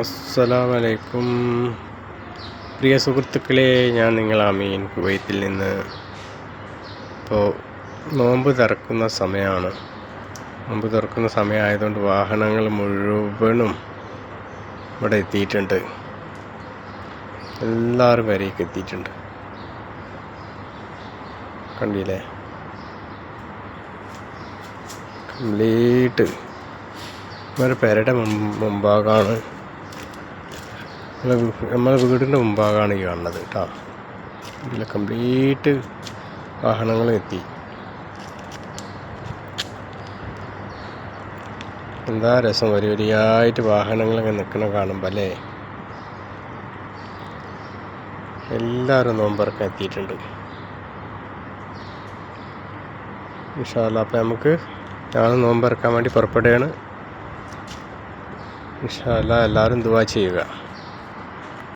അസ്സലാമലൈക്കും. പ്രിയ സുഹൃത്തുക്കളെ ഞാൻ നിങ്ങൾ അമീൻ കുവൈത്തിൽ നിന്ന് ഇപ്പോൾ നോമ്പ് തുറക്കുന്ന സമയമാണ് നോമ്പ് തുറക്കുന്ന സമയമായതുകൊണ്ട് വാഹനങ്ങൾ മുഴുവനും ഇവിടെ എത്തിയിട്ടുണ്ട്. എല്ലാവരും വരേക്ക് എത്തിയിട്ടുണ്ട്. കണ്ടില്ലേ? കംപ്ലീറ്റ്. ഒരു പെരയുടെ മുമ്പ് മുമ്പാകാണ്. നമ്മളെ വീടിന്റെ മുമ്പാകാണ് ഈ കാണുന്നത് കേട്ടോ. ഇതിൽ കംപ്ലീറ്റ് വാഹനങ്ങൾ എത്തി. എന്താ രസം? വരി വരിയായിട്ട് വാഹനങ്ങളൊക്കെ നിൽക്കണ കാണുമ്പോൾ അല്ലേ? എല്ലാവരും നോമ്പറക്കാൻ എത്തിയിട്ടുണ്ട്. ഇൻഷാല്ല അപ്പം നമുക്ക് ഞാൻ നോമ്പറക്കാൻ വേണ്ടി പുറപ്പെടുകയാണ്. ഇൻഷാല്ല എല്ലാവരും ദുവാ ചെയ്യുക.